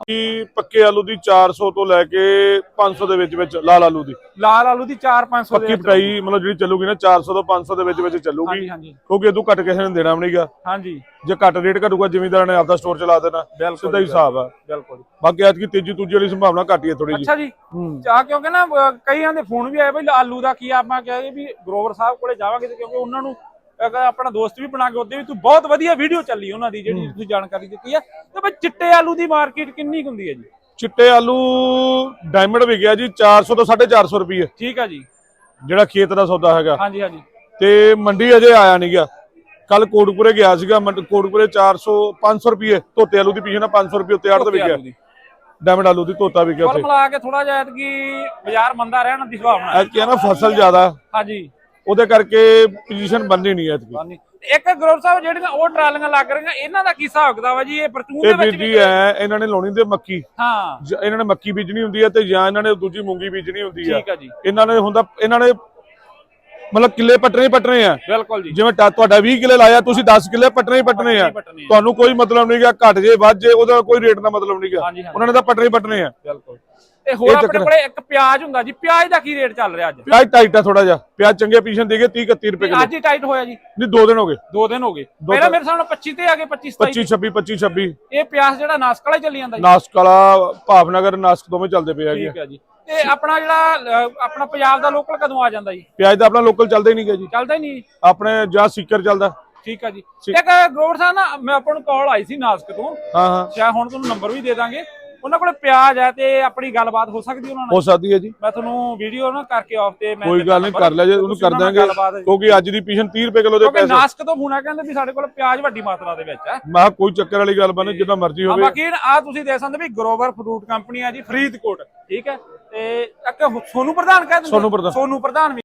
ਕਿ ਪੱਕੇ ਆਲੂ ਦੀ 400 ਤੋਂ ਲੈ ਕੇ 500 ਦੇ ਵਿੱਚ ਵਿੱਚ ਲਾਲ ਆਲੂ ਦੀ? ਲਾਲ ਆਲੂ ਦੀ 4-500 ਪੱਕੀ ਪਟਾਈ ਮਤਲਬ ਜਿਹੜੀ ਚੱਲੂਗੀ ਨਾ 400 ਤੋਂ 500 ਦੇ ਵਿੱਚ ਵਿੱਚ ਚੱਲੂਗੀ। ਕਿਉਂਕਿ ਇਦੋਂ ਘੱਟ ਕਿਸੇ ਨੇ ਦੇਣਾ ਵੀ ਨਹੀਂਗਾ। ਹਾਂਜੀ। ਜੇ ਘੱਟ ਰੇਟ ਘਟੂਗਾ ਜ਼ਿਮੀਂਦਾਰਾਂ ਨੇ ਆਪਦਾ ਸਟੋਰ ਚਲਾ ਦੇਣਾ। ਸਿੱਧਾ ਹੀ ਹਿਸਾਬ ਆ। ਬਿਲਕੁਲ ਬਾਕੀ ਅੱਜ ਕੀ ਤੀਜੀ ਤੂਜੀ ਵਾਲੀ ਸੰਭਾਵਨਾ ਘੱਟ ਹੀ ਹੈ ਥੋੜੀ ਜੀ ਅੱਛਾ ਜੀ। ਚਾ ਕਿਉਂਕਿ ਨਾ ਕਈਆਂ ਦੇ ਫੋਨ ਵੀ ਆਏ ਬਈ ਆਲੂ ਦਾ ਕੀ ਆ, ਆਪਾਂ ਕਹਾਂਗੇ ਵੀ ਗਰੋਵਰ ਸਾਹਿਬ ਕੋਲੇ ਜਾਵਾਂਗੇ ਤੇ ਕਿਉਂਕਿ ਉਹਨਾਂ ਨੂੰ ਆਪਣਾ ਦੋਸਤ ਵੀ ਬਣਾ ਕੇ ਉਹਦੇ ਵੀ ਤੂੰ ਬਹੁਤ ਵਧੀਆ ਵੀਡੀਓ ਚੱਲੀ ਉਹਨਾਂ ਦੀ ਜਿਹੜੀ ਤੁਸੀਂ ਜਾਣਕਾਰੀ ਦਿੱਤੀ ਆ ਤੇ ਬਈ ਚਿੱਟੇ ਆਲੂ ਦੀ ਮਾਰਕੀਟ ਕਿੰਨੀ ਕੁ ਹੁੰਦੀ ਹੈ ਜੀ? ਚਿੱਟੇ ਆਲੂ ਡਾਇਮੰਡ ਵਿਕਿਆ ਜੀ 400 ਤੋਂ 450 ਰੁਪਏ ਠੀਕ ਆ ਜੀ। ਜਿਹੜਾ ਖੇਤ ਦਾ ਸੌਦਾ ਹੈਗਾ। ਹਾਂਜੀ ਹਾਂਜੀ। ਤੇ ਮੰਡੀ ਅਜੇ ਆਇਆ ਨਹੀਂ ਗਿਆ। ਕੱਲ ਕੋਟਪੁਰੇ ਗਿਆ ਸੀਗਾ ਕੋਟਪੁਰੇ 400 500 ਰੁਪਏ ਧੋਤੇ ਆਲੂ ਦੀ ਪੀਛੇ ਨਾ 500 ਰੁਪਏ ਉੱਤੇ ਆੜ ਤੇ ਵਿਕਿਆ। ਦੀ। ਡਾਇਮੰਡ ਆਲੂ ਦੀ ਧੋਤਾ ਵਿਕਿਆ ਉੱਥੇ। ਮਿਲਾ ਕੇ ਥੋੜਾ ਜਿਹਾ ਕਿ ਬਾਜ਼ਾਰ ਮੰਦਾ ਰਹਿਣ ਦੀ ਸੰਭਾਵਨਾ ਹੈ। ਐਤਕੀ ਨਾ ਫਸਲ ਜ਼ਿਆਦਾ। ਹਾਂਜੀ। ਉਹਦੇ ਕਰਕੇ ਪੋਜੀਸ਼ਨ ਬੰਨੀ ਨਹੀਂ ਐਤਕੀ ਇੱਕ ਗਰੋਵਰ ਸਾਹਿਬ ਜਿਹੜੀਆਂ ਉਹ ਟਰਾਲੀਆਂ ਲੱਗ ਰਹੀਆਂ ਇਹਨਾਂ ਦਾ ਕੀ ਹਿਸਾਬ ਕਿਤਾਬ ਹੈ ਜੀ? ਇਹ ਪਰਚੂਨ ਦੇ ਵਿੱਚ ਵੀ ਹੈ ਇਹਨਾਂ ਨੇ ਲਾਉਣੀ ਤੇ ਮੱਕੀ। ਹਾਂ। ਇਹਨਾਂ ਨੇ ਮੱਕੀ ਬੀਜਣੀ ਹੁੰਦੀ ਹੈ ਤੇ ਜਾਂ ਇਹਨਾਂ ਨੇ ਦੂਜੀ ਮੂੰਗੀ ਬੀਜਣੀ ਹੁੰਦੀ ਹੈ। ਠੀਕ ਆ ਜੀ। ਇਹਨਾਂ ਨੇ ਹੁੰਦਾ ਇਹਨਾਂ ਨੇ ਮਤਲਬ ਕਿੱਲੇ ਪੱਟਣੇ ਹੀ ਪੱਟਣੇ ਆ। ਬਿਲਕੁਲ ਜੀ। ਜਿਵੇਂ ਤੁਹਾਡਾ 20 ਕਿੱਲੇ ਲਾਇਆ ਤੁਸੀਂ 10 ਕਿੱਲੇ ਪੱਟਣੇ ਹੀ ਪੱਟਣੇ ਆ। ਪੱਟਣੇ ਆ। ਤੁਹਾਨੂੰ ਕੋਈ ਮਤਲਬ ਨਹੀਂਗਾ ਘਟ ਜੇ ਵੱਧ ਜੇ ਉਹਦਾ ਕੋਈ ਰੇਟ ਦਾ ਮਤਲਬ ਹਾਂਜੀ ਹਾਂਜੀ। ਉਹਨਾਂ ਨੇ ਤਾਂ ਪੱਟਣੇ ਹੀ ਪੱਟਣੇ ਆ। ਬਿਲਕੁਲ। ਤੇ ਹੋਰ ਆਪਣੇ ਚੱਕਰ- ਕੋਲੇ ਇੱਕ ਪਿਆਜ਼ ਹੁੰਦਾ ਜੀ ਪਿਆਜ਼ ਦਾ ਕੀ ਰੇਟ ਚੱਲ ਰਿਹਾ ਅੱਜ? ਪਿਆਜ਼ ਟਾਈਟ ਆ ਥੋੜਾ ਜਿਹਾ। ਪਿਆਜ਼ ਚੰਗੇ ਪੀਸ਼ਨ ਦੇਗੇ 30 31 ਰੁਪਏ ਕਿਲੋ। ਅੱਜ ਹੀ ਟਾਈਟ ਹੋਇਆ ਜੀ। ਨਹੀਂ ਦੋ ਦਿਨ ਹੋ ਗਏ। ਦੋ ਦਿਨ ਹੋ ਗਏ। ਪਹਿਲਾਂ ਮੇਰੇ ਸਾਹਮਣੇ 25 ਤੇ ਆ ਗਏ 25 27 25 26 25 26 ਇਹ ਪਿਆਜ਼ ਜਿਹੜਾ ਨਾਸਕ ਵਾਲਾ ਹੀ ਚੱਲੀ ਜਾਂਦਾ ਜੀ। ਨਾਸਕ ਵਾਲਾ ਭਾਵਨਗਰ ਨਾਸਕ ਦੋਵੇਂ ਚੱਲਦੇ ਪਏ ਹੈਗੇ ਠੀਕ ਹੈ ਜੀ। ਤੇ ਆਪਣਾ ਜਿਹੜਾ ਆਪਣਾ ਪੰਜਾਬ ਦਾ ਲੋਕਲ ਕਦੋਂ ਆ ਜਾਂਦਾ ਜੀ? ਪਿਆਜ਼ ਦਾ ਆਪਣਾ ਲੋਕਲ ਚੱਲਦਾ ਹੀ ਨਹੀਂਗਾ ਜੀ। ਚੱਲਦਾ ਹੀ ਨਹੀਂ? ਆਪਣੇ ਜਾਂ ਸੀਕਰ ਚੱਲਦਾ। ਠੀਕ ਹੈ ਜੀ। ਇੱਕ ਗਰੋਵਰ ਸਾਹਿਬ ਨਾ ਮੈਂ ਆਪਾਂ ਨੂੰ ਕਾਲ ਆਈ ਸੀ ਨਾਸਕ ਤੋਂ। ਹਾਂ ਹਾਂ। ਸ਼ਾਇਦ ਹੁਣ ਤੁਹਾਨੂੰ ਨੰਬਰ ਵੀ ਦੇ ਦਾਂਗੇ। ਉਹਨਾਂ ਕੋਲੇ ਪਿਆਜ਼ ਹੈ ਤੇ ਆਪਣੀ ਗੱਲਬਾਤ ਹੋ ਸਕਦੀ ਉਹਨਾਂ ਨਾਲ? ਹੋ ਸਕਦੀ ਹੈ ਜੀ। ਮੈਂ ਤੁਹਾਨੂੰ ਵੀਡੀਓ ਨਾ ਕਰਕੇ ਆਫ ਤੇ ਮੈਂ ਕੋਈ ਗੱਲ ਨਹੀਂ ਕਰ ਲਿਆ ਜੇ ਉਹਨੂੰ ਕਰ ਦਾਂਗੇ ਕਿਉਂਕਿ ਅੱਜ ਦੀ ਪੀਸ਼ਨ 30 ਰੁਪਏ ਕਿਲੋ ਦੇ ਪੈਸੇ। ਨਾਸਕ ਤੋਂ ਫੋਨ ਆ ਕਹਿੰਦੇ ਵੀ ਸਾਡੇ ਕੋਲ ਪਿਆਜ਼ ਵੱਡੀ ਮਾਤਰਾ ਦੇ ਵਿੱਚ ਹੈ। ਮੈਂ ਕੋਈ ਚੱਕਰ ਵਾਲੀ ਗੱਲ ਬਣੇ ਜਿੰਨਾ ਮਰਜ਼ੀ ਹੋਵੇ। ਬਾਕੀ ਆ ਤੁਸੀਂ ਦੇਖ ਸਕਦੇ ਵੀ ਗਰੋਵਰ ਫਰੂਟ ਕੰਪਨੀ ਆ ਜੀ ਫਰੀਦਕੋਟ ਠੀਕ ਹੈ? ਤੇ ਇੱਕ ਸੋਨੂ ਪ੍ਰਧਾਨ ਕਹਿੰਦੇ ਸੋਨੂੰ ਪ੍ਰਧਾਨ। ਸੋਨੂ ਪ੍ਰਧਾਨ